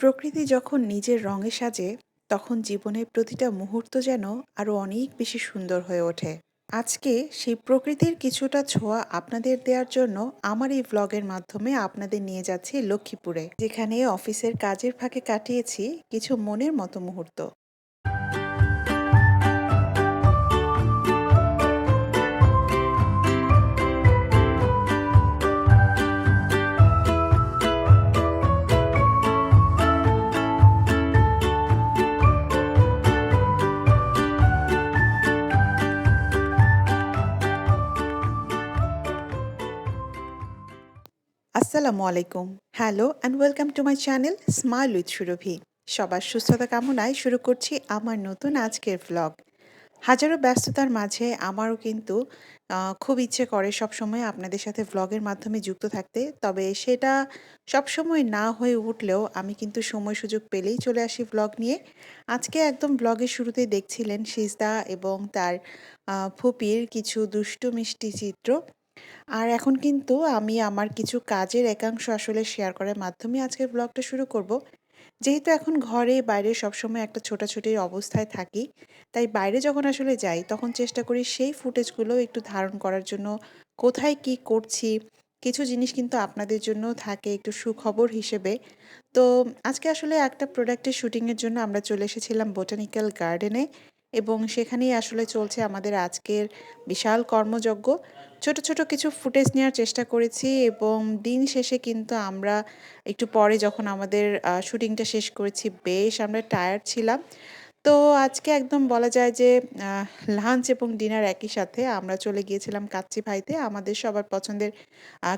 প্রকৃতি যখন নিজের রঙে সাজে, তখন জীবনের প্রতিটা মুহূর্ত যেন আরও অনেক বেশি সুন্দর হয়ে ওঠে। আজকে সেই প্রকৃতির কিছুটা ছোঁয়া আপনাদের দেওয়ার জন্য আমার এই ভ্লগের মাধ্যমে আপনাদের নিয়ে যাচ্ছি লক্ষ্মীপুরে, যেখানে অফিসের কাজের ফাঁকে কাটিয়েছি কিছু মনের মতো মুহূর্ত। আসসালামু আলাইকুম। Hello and welcome to my channel smile with Surabhi সবার সুস্থতা কামনায় শুরু করছি আমার নতুন আজকের ভ্লগ হাজারো ব্যস্ততার মাঝে আমারও কিন্তু খুব ইচ্ছে করে সবসময় আপনাদের সাথে ভ্লগের মাধ্যমে যুক্ত থাকতে। তবে সেটা সবসময় না হয়ে উঠলেও আমি কিন্তু সময় সুযোগ পেলেই চলে আসি ভ্লগ নিয়ে। আজকে একদম ভ্লগের শুরুতেই দেখছিলেন সিজদা এবং তার ফুপির কিছু দুষ্টু মিষ্টি চিত্র। আর এখন কিন্তু আমি আমার কিছু কাজের একাংশ আসলে শেয়ার করার মাধ্যমে আজকের ব্লগটা শুরু করব। যেহেতু এখন ঘরে বাইরে সবসময় একটা ছোটাছুটির অবস্থায় থাকি, তাই বাইরে যখন আসলে যাই, তখন চেষ্টা করি সেই ফুটেজগুলো একটু ধারণ করার জন্য কোথায় কি করছি, কিছু জিনিস কিন্তু আপনাদের জন্য থাকে একটু সুখবর হিসেবে। তো আজকে আসলে একটা প্রোডাক্টের শুটিংয়ের জন্য আমরা চলে এসেছিলাম বোটানিক্যাল গার্ডেনে এবং সেখানেই আসলে চলছে আমাদের আজকের বিশাল কর্মযজ্ঞ ছোট, ছোট কিছু ফুটেজ নেওয়ার চেষ্টা করেছি এবং দিন শেষে কিন্তু আমরা একটু পরে যখন আমাদের শুটিংটা শেষ করেছি বেশ আমরা টায়ার্ড ছিলাম। তো আজকে একদম বলা যায় যে লাঞ্চ এবং ডিনার একই সাথে আমরা চলে গিয়েছিলাম কাচ্চি ভাইতে, আমাদের সবার পছন্দের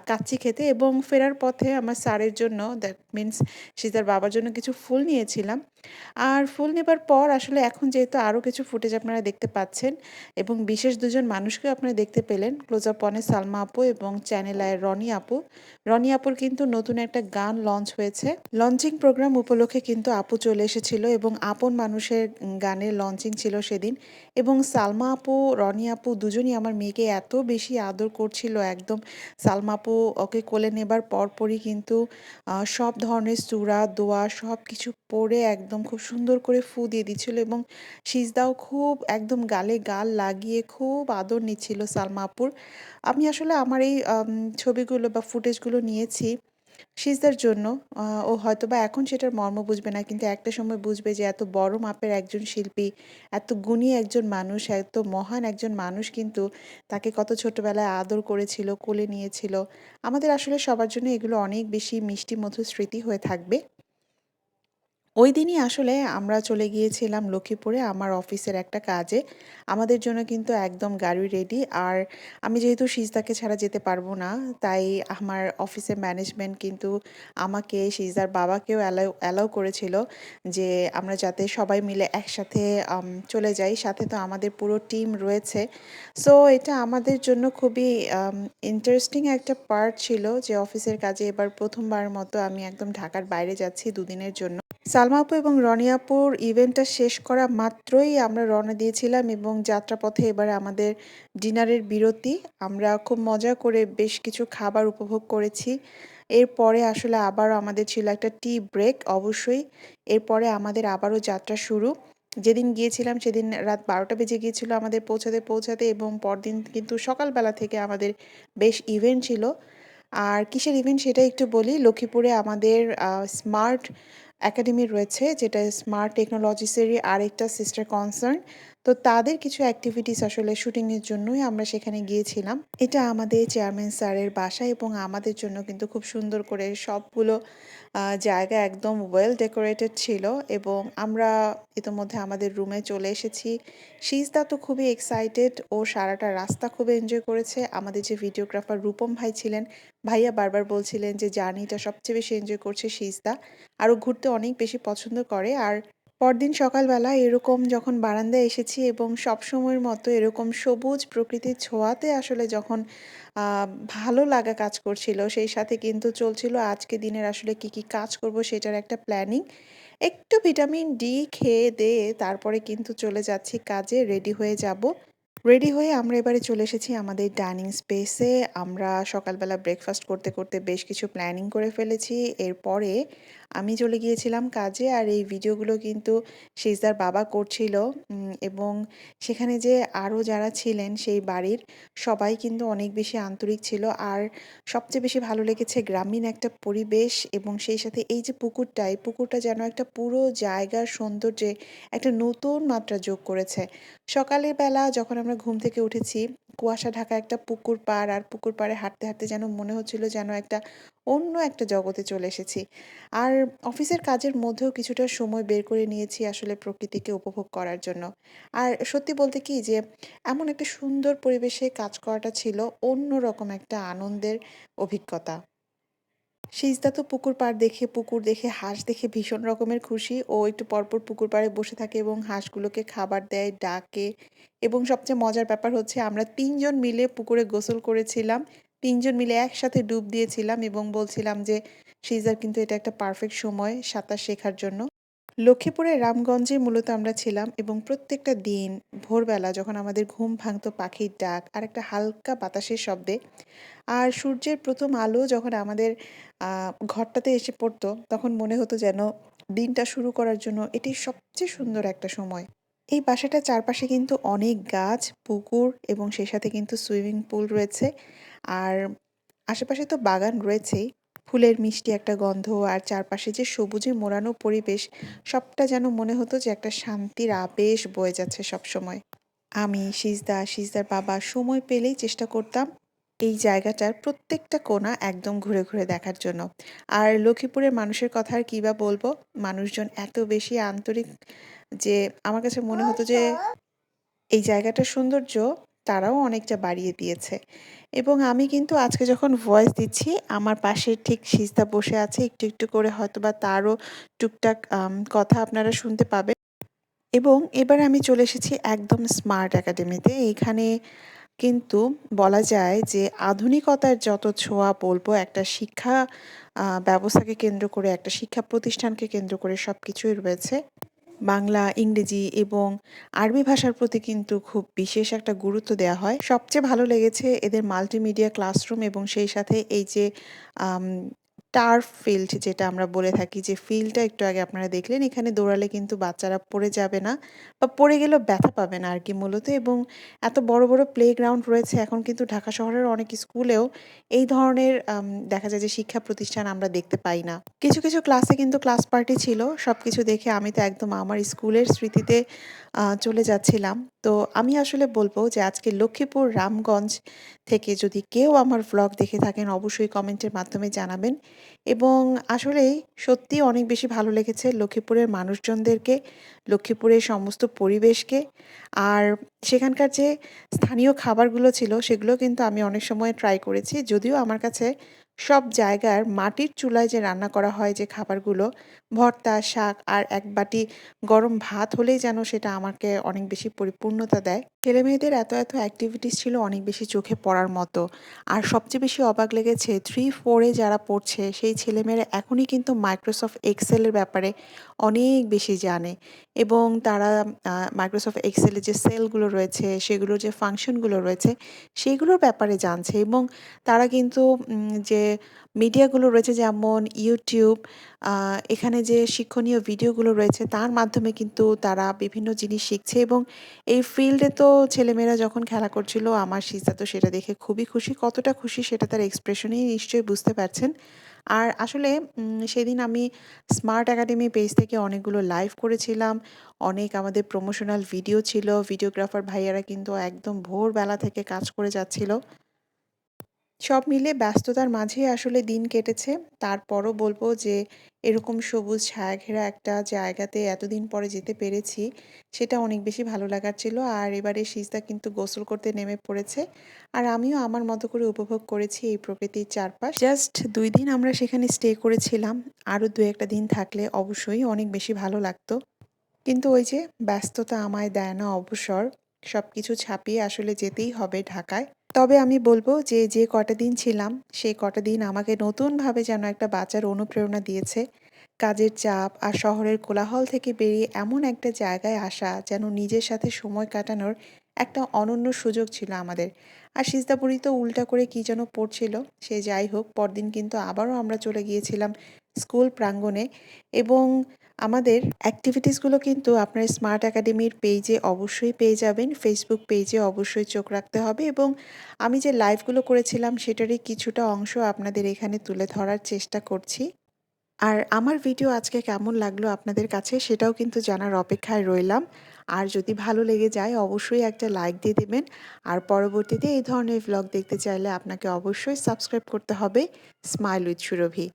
কাচ্চি খেতে এবং ফেরার পথে আমার স্যারের জন্য দ্যাট মিনস সীতার বাবার জন্য কিছু ফুল নিয়েছিলাম। আর ফুল নেবার পর আসলে এখন যেহেতু আরও কিছু ফুটেজ আপনারা দেখতে পাচ্ছেন এবং বিশেষ দুজন মানুষকেও আপনারা দেখতে পেলেন ক্লোজ আপ ওয়ানে সালমা আপু এবং চ্যানেল আয়ের রনি আপু রনি আপুর কিন্তু নতুন একটা গান লঞ্চ হয়েছে লঞ্চিং প্রোগ্রাম উপলক্ষে কিন্তু আপু চলে এসেছিল এবং আপন মানুষের গানের লঞ্চিং ছিল সেদিন। এবং সালমা আপু, রনি আপু দুজনই আমার মেয়েকে এত বেশি আদর করছিল একদম। সালমা আপু ওকে কোলে নেবার পরপরই কিন্তু সব ধরনের চূড়া, দোয়া সব কিছু পরে একদম খুব সুন্দর করে ফু দিয়ে দিচ্ছিল এবং সিজদাও খুব একদম গালে গাল লাগিয়ে খুব আদর নিচ্ছিল সালমা আপুর। আমি আসলে আমার এই ছবিগুলো বা ফুটেজগুলো নিয়েছি। সিজদার জন্য ও হয়তোবা এখন সেটার মর্ম বুঝবে না, কিন্তু একটা সময় বুঝবে যে এত বড় মাপের একজন শিল্পী, এত গুণী একজন মানুষ, এত মহান একজন মানুষ কিন্তু তাকে কত ছোটবেলায় আদর করেছিল, কোলে নিয়েছিল। আমাদের আসলে সবার জন্য এগুলো অনেক বেশি মিষ্টি মধুর স্মৃতি হয়ে থাকবে। ওই দিনই আসলে আমরা চলে গিয়েছিলাম লক্ষ্মীপুরে আমার অফিসের একটা কাজে। আমাদের জন্য কিন্তু একদম গাড়ি রেডি। আর আমি যেহেতু সিজদাকে ছাড়া যেতে পারব না, তাই আমার অফিসের ম্যানেজমেন্ট কিন্তু আমাকে, সিজদার বাবাকেও অ্যালাউ অ্যালাউ করেছিল যে আমরা যাতে সবাই মিলে একসাথে চলে যাই। সাথে তো আমাদের পুরো টিম রয়েছে। সো এটা আমাদের জন্য খুবই ইন্টারেস্টিং একটা পার্ট ছিল যে অফিসের কাজে এবার প্রথমবার মতো আমি একদম ঢাকার বাইরে যাচ্ছি দুদিনের জন্য। সালমা আপু এবং রনি আপুর ইভেন্টটা শেষ করা মাত্রই আমরা রওনা দিয়েছিলাম এবং যাত্রাপথে এবারে আমাদের ডিনারের বিরতি। আমরা খুব মজা করে বেশ কিছু খাবার উপভোগ করেছি। এরপরে আসলে আবারও আমাদের ছিল একটা টি ব্রেক অবশ্যই। এরপরে আমাদের আবারও যাত্রা শুরু। যেদিন গিয়েছিলাম সেদিন রাত বারোটা বেজে গিয়েছিল আমাদের পৌঁছাতে পৌঁছাতে এবং পরদিন কিন্তু সকালবেলা থেকে আমাদের বেশ ইভেন্ট ছিল। আর কিসের ইভেন্ট সেটা একটু বলি। লক্ষ্মীপুরে আমাদের স্মার্ট একাডেমি রয়েছে যেটা স্মার্ট টেকনোলজিসেরই আরেকটা সিস্টার কনসার্ন তো তাদের কিছু অ্যাক্টিভিটিস আসলে শুটিংয়ের জন্যই আমরা সেখানে গিয়েছিলাম। এটা আমাদের চেয়ারম্যান স্যারের বাসা এবং আমাদের জন্য কিন্তু খুব সুন্দর করে সবগুলো জায়গা একদম ওয়েল ডেকোরেটেড ছিল এবং আমরা ইতোমধ্যে আমাদের রুমে চলে এসেছি। সিজদা তো খুবই এক্সাইটেড ও সারাটা রাস্তা খুব এনজয় করেছে। আমাদের যে ভিডিওগ্রাফার রূপম ভাই ছিলেন, ভাইয়া বারবার বলছিলেন যে জার্নিটা সবচেয়ে বেশি এনজয় করছে সিজদা আরও ঘুরতে অনেক বেশি পছন্দ করে। আর পরদিন সকালবেলা এরকম যখন বারান্দায় এসেছি এবং সবসময়ের মতো এরকম সবুজ প্রকৃতির ছোঁয়াতে আসলে যখন ভালো লাগা কাজ করছিল, সেই সাথে কিন্তু চলছিল আজকে দিনের আসলে কি কি কাজ করব সেটার একটা প্ল্যানিং। একটু ভিটামিন ডি খেয়ে দিয়ে তারপরে কিন্তু চলে যাচ্ছি কাজে, রেডি হয়ে যাব। রেডি হয়ে আমরা এবারে চলে এসেছি আমাদের ডাইনিং স্পেসে। আমরা সকালবেলা ব্রেকফাস্ট করতে করতে বেশ কিছু প্ল্যানিং করে ফেলেছি। এরপরে আমি চলে গিয়েছিলাম কাজে আর এই ভিডিওগুলো কিন্তু সিজদার বাবা করছিল। এবং সেখানে যে আরও যারা ছিলেন সেই বাড়ির সবাই কিন্তু অনেক বেশি আন্তরিক ছিল। আর সবচেয়ে বেশি ভালো লেগেছে গ্রামীণ একটা পরিবেশ এবং সেই সাথে এই যে পুকুরটা, এই পুকুরটা যেন একটা পুরো জায়গার সৌন্দর্যে একটা নতুন মাত্রা যোগ করেছে। সকালের বেলা যখন আমরা ঘুম থেকে উঠেছি কুয়াশা ঢাকা একটা পুকুর পাড় আর পুকুর পাড়ে হাঁটতে হাঁটতে যেন মনে হচ্ছিল যেন একটা অন্য একটা জগতে চলে এসেছি। আর অফিসের কাজের মধ্যেও কিছুটা সময় বের করে নিয়েছি আসলে প্রকৃতিকে উপভোগ করার জন্য। আর সত্যি বলতে কি যে, এমন একটা সুন্দর পরিবেশে কাজ করাটা ছিল অন্য রকম একটা আনন্দের অভিজ্ঞতা। সিজদা তো পুকুর পাড় দেখে, পুকুর দেখে, হাঁস দেখে ভীষণ রকমের খুশি। ও একটু পরপর পুকুর পাড়ে বসে থাকে এবং হাঁসগুলোকে খাবার দেয়, ডাকে এবং সবচেয়ে মজার ব্যাপার হচ্ছে আমরা তিনজন মিলে পুকুরে গোসল করেছিলাম। তিনজন মিলে একসাথে ডুব দিয়েছিলাম এবং বলছিলাম যে সিজার কিন্তু এটা একটা পারফেক্ট সময় সাঁতার শেখার জন্য। লক্ষ্মীপুরের রামগঞ্জে মূলত আমরা ছিলাম এবং প্রত্যেকটা দিন ভোরবেলা যখন আমাদের ঘুম ভাঙতো পাখির ডাক আর একটা হালকা বাতাসের শব্দে, আর সূর্যের প্রথম আলো যখন আমাদের ঘরটাতে এসে পড়তো, তখন মনে হতো যেন দিনটা শুরু করার জন্য এটি সবচেয়ে সুন্দর একটা সময়। এই বাসাটার চারপাশে কিন্তু অনেক গাছ, পুকুর এবং সেই সাথে কিন্তু সুইমিং পুল রয়েছে, আর আশেপাশে তো বাগান রয়েছেই ফুলের মিষ্টি একটা গন্ধ আর চারপাশে যে সবুজে মোড়ানো পরিবেশ, সবটা যেন মনে হতো যে একটা শান্তির আবেশ বয়ে যাচ্ছে সব সময় আমি, সিজদা, সিজদার বাবা সময় পেলেই চেষ্টা করতাম এই জায়গাটার প্রত্যেকটা কোণা একদম ঘুরে ঘুরে দেখার জন্য। আর লক্ষ্মীপুরের মানুষের কথা আর কী বা বলব? মানুষজন এত বেশি আন্তরিক যে আমার কাছে মনে হতো যে এই জায়গাটার সৌন্দর্য তারাও অনেকটা বাড়িয়ে দিয়েছে। এবং আমি কিন্তু আজকে যখন ভয়েস দিচ্ছি, আমার পাশে ঠিক সিজদা বসে আছে, একটু একটু করে হয়তো বা তারও টুকটাক কথা আপনারা শুনতে পাবেন। এবং এবার আমি চলে এসেছি একদম স্মার্ট একাডেমিতে এখানে কিন্তু বলা যায় যে আধুনিকতার যত ছোঁয়া বলব, একটা শিক্ষা ব্যবস্থাকে কেন্দ্র করে, একটা শিক্ষা প্রতিষ্ঠানকে কেন্দ্র করে সব কিছুই রয়েছে। বাংলা, ইংরেজি এবং আরবি ভাষার প্রতি কিন্তু খুব বিশেষ একটা গুরুত্ব দেওয়া হয়। সবচেয়ে ভালো লেগেছে এদের মাল্টিমিডিয়া ক্লাসরুম এবং সেই সাথে এই যে টার্ফ ফিল্ড যেটা আমরা বলে থাকি, যে ফিল্ডটা একটু আগে আপনারা দেখলেন, এখানে দৌড়ালে কিন্তু বাচ্চারা পড়ে যাবে না বা পড়ে গেলেও ব্যথা পাবে না আর কি মূলত এবং এত বড় বড় প্লেগ্রাউন্ড রয়েছে এখন কিন্তু ঢাকা শহরের অনেক স্কুলেও এই ধরনের দেখা যায় যে শিক্ষা প্রতিষ্ঠান আমরা দেখতে পাই না। কিছু কিছু ক্লাসে কিন্তু ক্লাস পার্টি ছিল সব কিছু দেখে আমি তো একদম আমার স্কুলের স্মৃতিতে চলে যাচ্ছিলাম। তো আমি আসলে বলব যে আজকে লক্ষ্মীপুর, রামগঞ্জ থেকে যদি কেউ আমার ভ্লগ দেখে থাকেন, অবশ্যই কমেন্টের মাধ্যমে জানাবেন। এবং আসলেই সত্যিই অনেক বেশি ভালো লেগেছে লক্ষ্মীপুরের মানুষজনদেরকে, লক্ষ্মীপুরের সমস্ত পরিবেশকে। আর সেখানকার যে স্থানীয় খাবারগুলো ছিল, সেগুলো কিন্তু আমি অনেক সময় ট্রাই করেছি। যদিও আমার কাছে সব জায়গার মাটির চুলায় যে রান্না করা হয় যে খাবারগুলো, ভর্তা, শাক আর এক বাটি গরম ভাত হলেই যেন সেটা আমাকে অনেক বেশি পরিপূর্ণতা দেয়। ছেলে মেয়েদের এত এত অ্যাক্টিভিটিস ছিল অনেক বেশি চোখে পড়ার মতো। আর সবচেয়ে বেশি অবাক লেগেছে থ্রি ফোরে যারা পড়ছে, সেই ছেলেমেয়েরা এখনই কিন্তু মাইক্রোসফট এক্সেলের ব্যাপারে অনেক বেশি জানে। এবং তারা মাইক্রোসফট এক্সেলের যে সেলগুলো রয়েছে সেগুলোর যে ফাংশনগুলো রয়েছে, সেগুলোর ব্যাপারে জানছে। এবং তারা কিন্তু যে মিডিয়াগুলো রয়েছে যেমন ইউটিউব এখানে যে শিক্ষণীয় ভিডিওগুলো রয়েছে তার মাধ্যমে কিন্তু তারা বিভিন্ন জিনিস শিখছে এবং এই ফিল্ডে তো ছেলেমেয়েরা যখন খেলা করছিল, আমার সিজা তো সেটা দেখে খুবই খুশি। কতটা খুশি সেটা তার এক্সপ্রেশনেই নিশ্চয়ই বুঝতে পারছেন। আর আসলে সেদিন আমি স্মার্ট একাডেমি পেজ থেকে অনেকগুলো লাইভ করেছিলাম। অনেক আমাদের প্রমোশনাল ভিডিও ছিল। ভিডিওগ্রাফার ভাইয়ারা কিন্তু একদম ভোরবেলা থেকে কাজ করে যাচ্ছিল। সব মিলে ব্যস্ততার মাঝেই আসলে দিন কেটেছে। তারপরও বলব যে, এরকম সবুজ ছায়াঘেরা একটা জায়গাতে এতদিন পরে যেতে পেরেছি, সেটা অনেক বেশি ভালো লাগার ছিল। আর এবারে সিজদা কিন্তু গোসল করতে নেমে পড়েছে। আর আমিও আমার মতো করে উপভোগ করেছি এই প্রকৃতির চারপাশ। জাস্ট দুই দিন আমরা সেখানে স্টে করেছিলাম। আরও দু একটা দিন থাকলে অবশ্যই অনেক বেশি ভালো লাগতো। কিন্তু ওই যে ব্যস্ততা আমায় দেয় না অবসর সব কিছু ছাপিয়ে আসলে যেতেই হবে ঢাকায়। তবে আমি বলব যে যে কটা দিন ছিলাম, সেই কটা দিন আমাকে নতুনভাবে যেন একটা বাঁচার অনুপ্রেরণা দিয়েছে। কাজের চাপ আর শহরের কোলাহল থেকে বেরিয়ে এমন একটা জায়গায় আসা যেন নিজের সাথে সময় কাটানোর একটা অনন্য সুযোগ ছিল আমাদের। আর সিজদাপুরি তো উল্টা করে কি যেন পড়ছিল, সে যাই হোক, পরদিন কিন্তু আবারও আমরা চলে গিয়েছিলাম স্কুল প্রাঙ্গণে এবং আমাদের অ্যাক্টিভিটিসগুলো কিন্তু আপনার স্মার্ট একাডেমির পেজে অবশ্যই পেয়ে যাবেন। ফেসবুক পেজে অবশ্যই চোখ রাখতে হবে এবং আমি যে লাইভগুলো করেছিলাম সেটারই কিছুটা অংশ আপনাদের এখানে তুলে ধরার চেষ্টা করছি। আর আমার ভিডিও আজকে কেমন লাগল আপনাদের কাছে সেটাও কিন্তু জানার অপেক্ষায় রইলাম। আর যদি ভালো লেগে যায় অবশ্যই একটা লাইক দিয়ে দেবেন। আর পরবর্তীতে এই ধরনের ভ্লগ দেখতে চাইলে আপনাকে অবশ্যই সাবস্ক্রাইব করতে হবে। স্মাইল উইথ সুরভি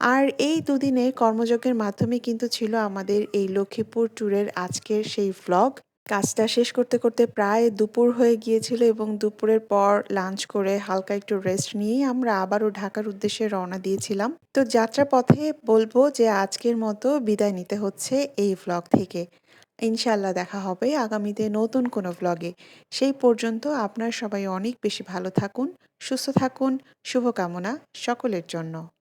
আর এই দুদিনে কর্মযজ্ঞের মাধ্যমে কিন্তু ছিল আমাদের এই লক্ষ্মীপুর ট্যুরের আজকের সেই ভ্লগ কাজটা শেষ করতে করতে প্রায় দুপুর হয়ে গিয়েছিল এবং দুপুরের পর লাঞ্চ করে হালকা একটু রেস্ট নিয়েই আমরা আবারও ঢাকার উদ্দেশ্যে রওনা দিয়েছিলাম। তো যাত্রা পথে বলব যে আজকের মতো বিদায় নিতে হচ্ছে এই ভ্লগ থেকে। ইনশাল্লাহ দেখা হবে আগামীতে নতুন কোনো ভ্লগে সেই পর্যন্ত আপনার সবাই অনেক বেশি ভালো থাকুন, সুস্থ থাকুন, শুভকামনা সকলের জন্য।